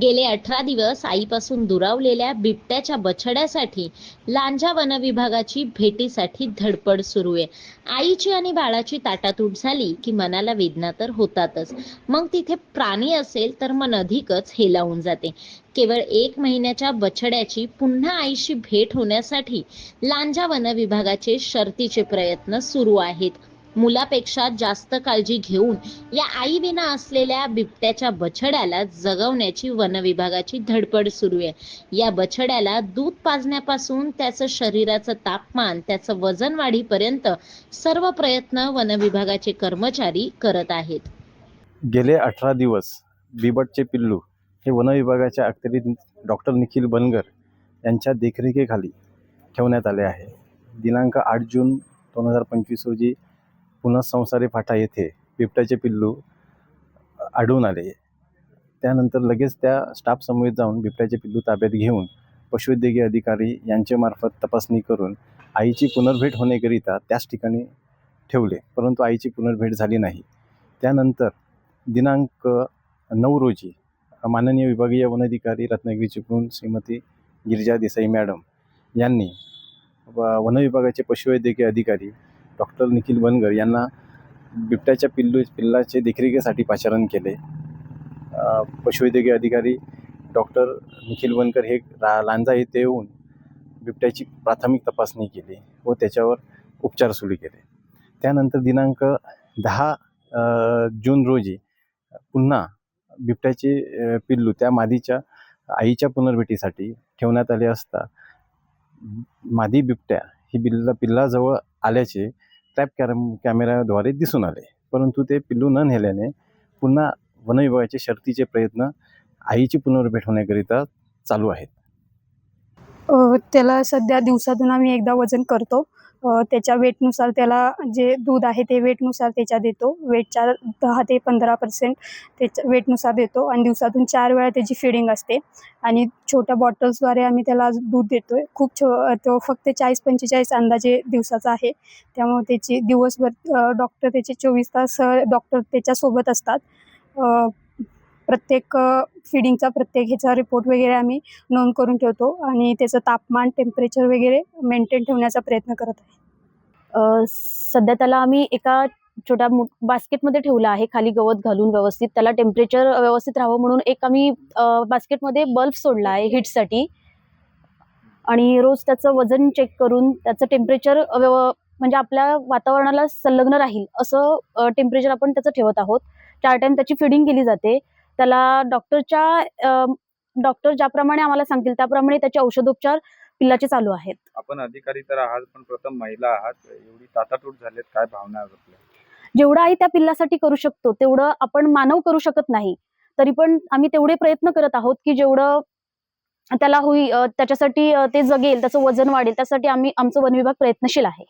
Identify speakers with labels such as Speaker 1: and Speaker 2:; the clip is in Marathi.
Speaker 1: गेले अठरा दिवस आईपासून दुरावलेल्या बिबट्याच्या बछड्यासाठी लांजा वनविभागाची भेटीसाठी धडपड सुरू आहे. आईची आणि बाळाची ताटातूट झाली की मनाला वेदना तर होतातच. मग तिथे प्राणी असेल तर मन अधिकच हेलावून जाते. केवळ एक महिन्याच्या बछड्याची पुन्हा आईशी भेट होण्यासाठी लांजा वनविभागाचे शर्तीचे प्रयत्न सुरू आहेत. मुलापेक्षा जास्त काळजी घेऊन या आईविना असलेल्या बिबट्याच्या बछड्याला जगवण्याची वनविभागाची धडपड सुरू आहे. या बछड्याला दूध पाजण्यापासून त्याचं शरीराचं तापमान त्याचं वजन वाढीपर्यंत सर्व प्रयत्न वनविभागाचे कर्मचारी करत आहेत.
Speaker 2: गेले अठरा दिवस बिबटचे पिल्लू हे वनविभागाच्या अखत्यारीत डॉक्टर निखिल बनगर यांच्या देखरेखीखाली ठेवण्यात आले आहे. दिनांक आठ जून दोन हजार पंचवीस रोजी पुन्हा संसारी फाटा येथे बिबट्याचे पिल्लू आढळून आले. त्यानंतर लगेच त्या स्टाफ समवेत जाऊन बिबट्याचे पिल्लू ताब्यात घेऊन पशुवैद्यकीय अधिकारी यांच्यामार्फत तपासणी करून आईची पुनर्भेट होण्याकरिता त्याच ठिकाणी ठेवले परंतु आईची पुनर्भेट झाली नाही. त्यानंतर दिनांक नऊ रोजी माननीय विभागीय वनाधिकारी रत्नागिरी चिपळूण श्रीमती गिरिजा देसाई मॅडम यांनी व वनविभागाचे पशुवैद्यकीय अधिकारी डॉक्टर निखिल बनगर यांना बिबट्याच्या पिल्लू पिल्लाचे देखरेखीसाठी पाचारण केले. पशुवैद्यकीय अधिकारी डॉक्टर निखिल बनकर हे रा लांजा येथे येऊन बिबट्याची प्राथमिक तपासणी केली व त्याच्यावर उपचार सुरू केले. त्यानंतर दिनांक दहा जून रोजी पुन्हा बिबट्याचे पिल्लू त्या मादीच्या आईच्या पुनर्भेटीसाठी ठेवण्यात आले असता मादी बिबट्या ही बिल्ला पिल्लाजवळ आल्याचे ट्रॅप कॅरम कॅमेऱ्याद्वारे दिसून आले. परंतु ते पिल्लू न नेल्याने पुन्हा वनविभागाचे शर्तीचे प्रयत्न आईची पुनर्भेट होण्याकरिता चालू आहेत.
Speaker 3: त्याला सध्या दिवसातून आम्ही एकदा वजन करतो. त्याच्या वेटनुसार त्याला जे दूध आहे ते वेटनुसार त्याच्या देतो. वेटच्या दहा ते पंधरा पर्सेंट त्याच्या वेटनुसार देतो आणि दिवसातून चार वेळा त्याची फिडिंग असते. आणि छोट्या बॉटल्सद्वारे आम्ही त्याला दूध देतो आहे खूप छो तो फक्त चाळीस पंचेचाळीस अंदाजे दिवसाचा आहे. त्यामुळे त्याची दिवसभर डॉक्टर त्याचे चोवीस तास डॉक्टर त्याच्यासोबत असतात. प्रत्येक फिडिंगचा प्रत्येक ह्याचा रिपोर्ट वगैरे आम्ही नोंद करून ठेवतो आणि त्याचं तापमान टेम्परेचर वगैरे मेंटेन ठेवण्याचा प्रयत्न करत आहे.
Speaker 4: सध्या त्याला आम्ही एका छोट्या बास्केटमध्ये ठेवलं आहे खाली गवत घालून व्यवस्थित. त्याला टेम्परेचर व्यवस्थित राहावं म्हणून एक आम्ही बास्केटमध्ये बल्ब सोडला आहे हीटसाठी आणि रोज त्याचं वजन चेक करून त्याचं टेम्परेचर व्यव म्हणजे आपल्या वातावरणाला संलग्न राहील असं टेम्परेचर आपण त्याचं ठेवत आहोत. चार टाईम त्याची फिडिंग केली जाते. त्याला डॉक्टरच्या डॉक्टर ज्याप्रमाणे आम्हाला सांगतील त्याप्रमाणे त्याचे औषधोपचार पिल्लाचे चालू आहेत.
Speaker 5: आपण अधिकारी तर आहात पण प्रथम महिला आहात. एवढी ताटातूट झालेत काय भावना
Speaker 4: जेवढं आई त्या पिल्लासाठी करू शकतो तेवढं आपण मानव करू शकत नाही. तरी पण आम्ही तेवढे प्रयत्न करत आहोत की जेवढं त्याला होई त्याच्यासाठी ते जगेल त्याचं वजन वाढेल त्यासाठी आम्ही आमचं वन विभाग प्रयत्नशील आहे.